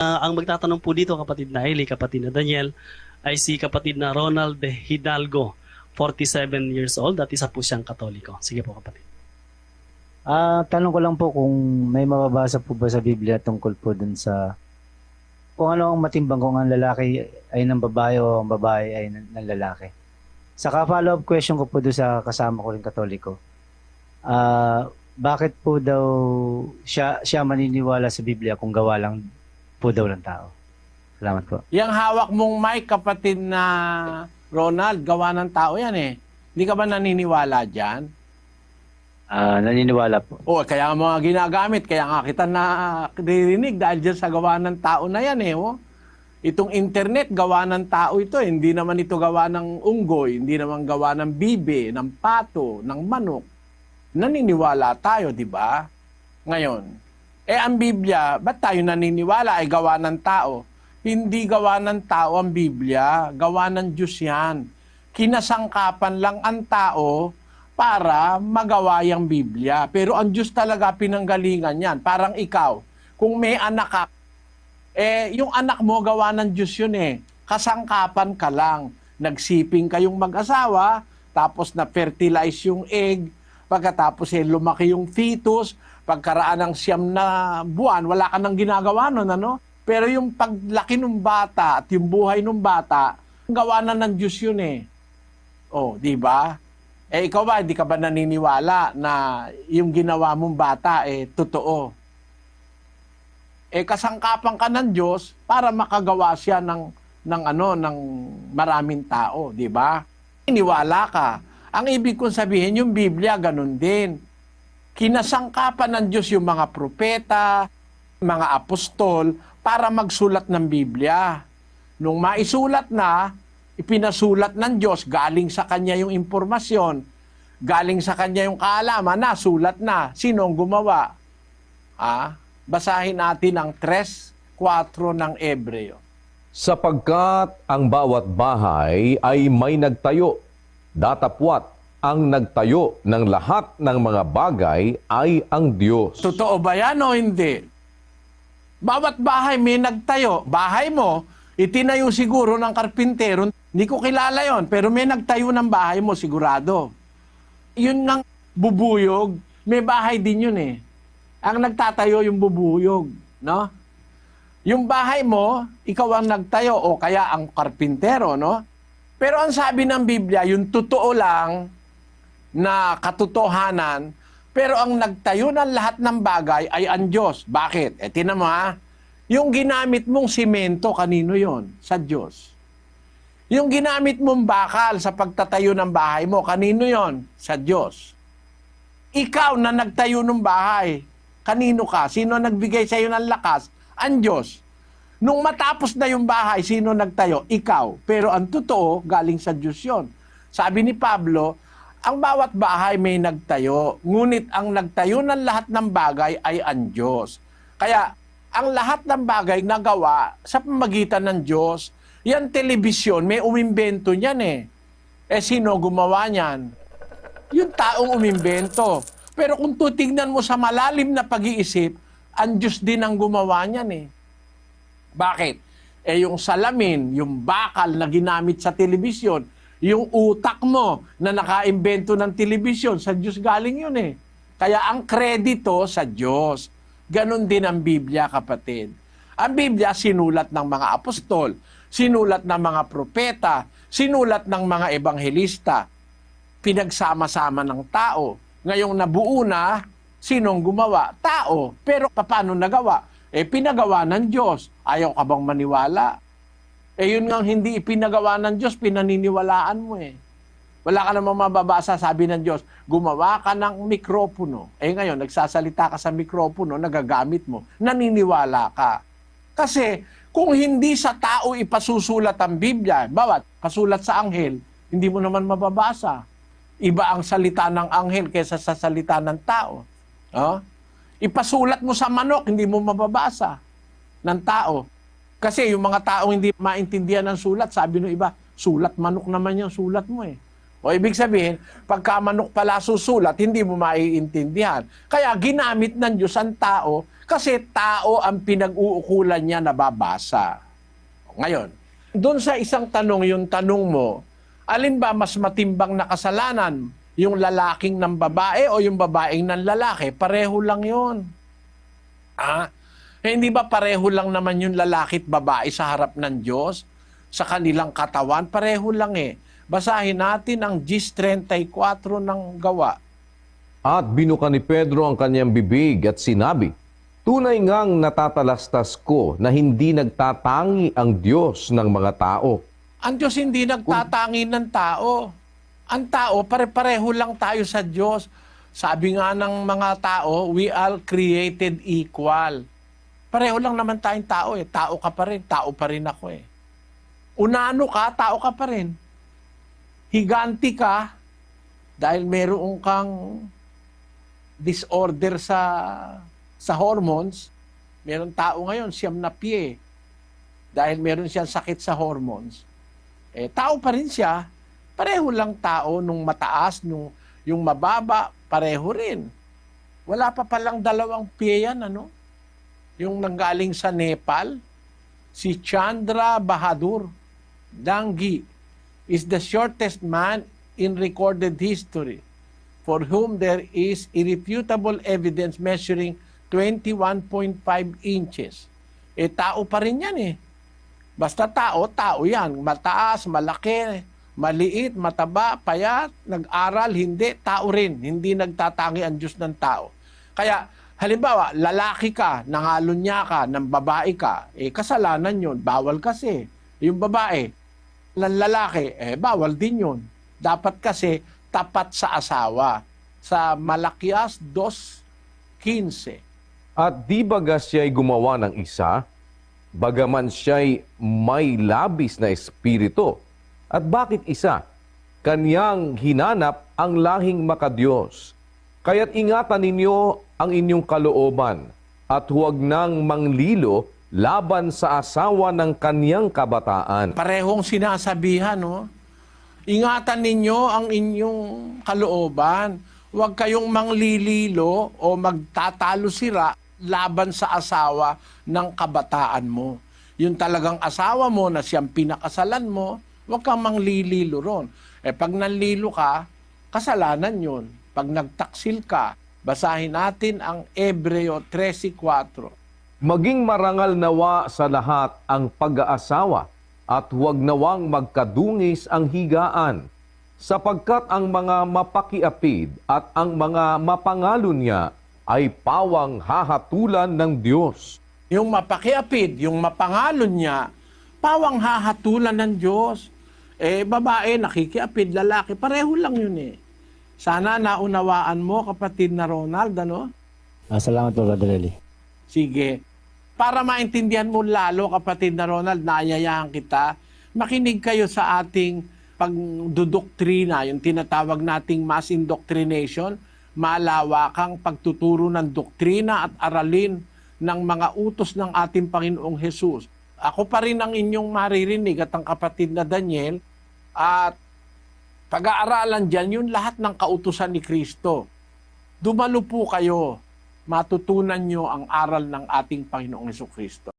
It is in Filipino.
Ang magtatanong po dito, kapatid na Hailey, kapatid na Daniel, ay si kapatid na Ronald Hidalgo, 47 years old, at isa po siyang katoliko. Sige po kapatid. Ah, tanong ko lang po kung may mababasa po ba sa Biblia tungkol po dun sa kung ano ang matimbang kung ang lalaki ay ng babae o ang babae ay ng, lalaki. Saka follow-up question ko po doon sa kasama ko rin katoliko. Ah, bakit po daw siya siya maniniwala sa Biblia kung gawa lang po daw ng tao? Salamat po. Yang hawak mong mic, kapatid na Ronald, gawa ng tao yan eh. Hindi ka ba naniniwala dyan? Ah, naniniwala po. O, kaya mga ginagamit, kaya nga kita na narinig dahil dyan sa gawa ng tao na yan eh. Oh. Itong internet, gawa ng tao ito. eh. Hindi naman ito gawa ng unggoy, hindi naman gawa ng bibe, ng pato, ng manok. Naniniwala tayo, di ba? Ngayon, eh ang Biblia, ba't tayo naniniwala ay gawa ng tao? Hindi gawa ng tao ang Biblia, gawa ng Diyos yan. Kinasangkapan lang ang tao para magawa yung Biblia. Pero ang Diyos talaga pinanggalingan yan. Parang ikaw, kung may anak ka, eh, yung anak mo gawa ng Diyos yun eh. Kasangkapan ka lang. Nagsiping kayong mag-asawa, tapos na-fertilize yung egg, pagkatapos eh, lumaki yung fetus, pagkaraan ng siyam na buwan, wala ka nang ginagawa nun, ano? Pero yung paglaki ng bata at yung buhay ng bata, gawa na ng Diyos yun eh. Oh, di ba? Eh ikaw ba, hindi ka ba naniniwala na yung ginawa mong bata eh totoo? Eh kasangkapan ka ng Diyos para makagawa siya ng ng ano ng maraming tao, di ba? Iniwala ka. Ang ibig kong sabihin, yung Biblia ganun din. Kinasangkapan ng Diyos yung mga propeta, mga apostol para magsulat ng Biblia. Nung maisulat na, ipinasulat ng Diyos, galing sa Kanya yung impormasyon, galing sa Kanya yung kaalaman, nasulat na. Sino ang gumawa? Ah, basahin natin ang 3.4 ng Ebreo. Sapagkat ang bawat bahay ay may nagtayo, datapwat ang nagtayo ng lahat ng mga bagay ay ang Diyos. Totoo ba yan o hindi? Bawat bahay may nagtayo. Bahay mo, itinayo siguro ng karpintero. Hindi ko kilala yon pero may nagtayo ng bahay mo sigurado. Yun ng bubuyog, may bahay din yun eh. Ang nagtatayo yung bubuyog, no? Yung bahay mo, ikaw ang nagtayo o kaya ang karpintero, no? Pero ang sabi ng Biblia, yung totoo lang na katotohanan, pero ang nagtayo ng lahat ng bagay ay ang Diyos. Bakit? E tinan mo ha, yung ginamit mong simento, kanino yon? Sa Diyos. Yung ginamit mong bakal sa pagtatayo ng bahay mo, kanino yon? Sa Diyos. Ikaw na nagtayo ng bahay, kanino ka? Sino nagbigay sa iyo ng lakas? Ang Diyos. Nung matapos na yung bahay, sino nagtayo? Ikaw. Pero ang totoo, galing sa Diyos yon. Sabi ni Pablo, ang bawat bahay may nagtayo, ngunit ang nagtayo ng lahat ng bagay ay ang Diyos. Kaya, ang lahat ng bagay nagawa sa pamagitan ng Diyos, yan telebisyon, may umimbento niyan eh. Eh, sino gumawa niyan? Yung taong umimbento. Pero kung tutignan mo sa malalim na pag-iisip, ang Diyos din ang gumawa niyan eh. Bakit? Eh yung salamin, yung bakal na ginamit sa telebisyon, yung utak mo na nakaimbento ng telebisyon, sa Diyos galing yun eh. Kaya ang kredito sa Diyos. Ganon din ang Biblia, kapatid. Ang Biblia sinulat ng mga apostol, sinulat ng mga propeta, sinulat ng mga ebanghelista, pinagsama-sama ng tao. Ngayong nabuo na, sinong gumawa? Tao. Pero paano nagawa? Eh, pinagawa ng Diyos. Ayaw ka bang maniwala? Eh, yun nga hindi ipinagawa ng Diyos, pinaniniwalaan mo eh. Wala ka namang mababasa, sabi ng Diyos, gumawa ka ng mikropono. Eh ngayon, nagsasalita ka sa mikropono, nagagamit mo, naniniwala ka. Kasi, kung hindi sa tao ipasusulat ang Biblia, bawat kasulat sa anghel, hindi mo naman mababasa. Iba ang salita ng anghel kaysa sa salita ng tao. Oh? Ipasulat mo sa manok, hindi mo mababasa ng tao. Kasi yung mga taong hindi maintindihan ng sulat, sabi ng iba, sulat manok naman yung sulat mo eh. O ibig sabihin, pagka manok pala susulat, hindi mo maiintindihan. Kaya ginamit ng Diyos ang tao Kasi tao ang pinag-uukulan niya nababasa. Ngayon, doon sa isang tanong, yung tanong mo, alin ba mas matimbang na kasalanan? Yung lalaking ng babae o yung babaeng ng lalaki? Pareho lang yon. Ah, eh, hindi ba pareho lang naman yung lalaki at babae sa harap ng Diyos? Sa kanilang katawan? Pareho lang eh. Basahin natin ang Gis 34 ng gawa. At binuka ni Pedro ang kanyang bibig at sinabi, Tunay ngang natatalastas ko na hindi nagtatangi ang Diyos ng mga tao. Ang Diyos hindi nagtatangi ng tao. Ang tao, pare-pareho lang tayo sa Diyos. Sabi nga ng mga tao, we all created equal. Pareho lang naman tayong tao eh. Tao ka pa rin, tao pa rin ako eh. Unano ka, tao ka pa rin. Higanti ka, dahil meron kang disorder sa sa hormones, meron tao ngayon, siyam na pie, dahil meron siyang sakit sa hormones, eh, tao pa rin siya, pareho lang tao nung mataas, nung yung mababa, pareho rin. Wala pa palang dalawang pie yan, ano? Yung nanggaling sa Nepal, si Chandra Bahadur Dangi is the shortest man in recorded history for whom there is irrefutable evidence measuring 21.5 inches. Eh, tao pa rin yan eh. Basta tao, tao yan. Mataas, malaki, maliit, mataba, payat, nag-aral, hindi, tao rin. Hindi nagtatangi ang Diyos ng tao. Kaya, halimbawa, lalaki ka, nangalon niya ka, ng babae ka, eh, kasalanan yun. Bawal kasi. Yung babae, lalaki, eh, bawal din yun. Dapat kasi tapat sa asawa. Sa Malakias 2.15. At di baga siya'y gumawa ng isa, bagaman siya'y may labis na espiritu. At bakit isa? Kanyang hinanap ang lahing makadiyos. Kaya't ingatan ninyo ang inyong kalooban at huwag nang manglilo laban sa asawa ng kanyang kabataan. Parehong sinasabihan, no? Ingatan ninyo ang inyong kalooban. Huwag kayong manglililo o magtatalo sira laban sa asawa ng kabataan mo. Yung talagang asawa mo na siyang pinakasalan mo, huwag kang manglililo ron. Eh pag nanlilo ka, kasalanan yun. Pag nagtaksil ka, basahin natin ang Ebreo 13.4. Maging marangal nawa sa lahat ang pag-aasawa at huwag nawang magkadungis ang higaan sapagkat ang mga mapakiapid at ang mga mapangalo niya ay pawang hahatulan ng Diyos. Yung mapakiapid, yung mapangalon niya, pawang hahatulan ng Diyos. Eh, babae, nakikiapid, lalaki, pareho lang yun eh. Sana naunawaan mo, kapatid na Ronald, ano? Ah, salamat po, Brother Eli. Sige. Para maintindihan mo lalo, kapatid na Ronald, naayayahan kita, makinig kayo sa ating pagdudoktrina, yung tinatawag nating mass indoctrination, malawakang pagtuturo ng doktrina at aralin ng mga utos ng ating Panginoong Hesus. Ako pa rin ang inyong maririnig at ang kapatid na Daniel at pag-aaralan dyan yun lahat ng kautusan ni Kristo. Dumalo po kayo, matutunan nyo ang aral ng ating Panginoong Kristo.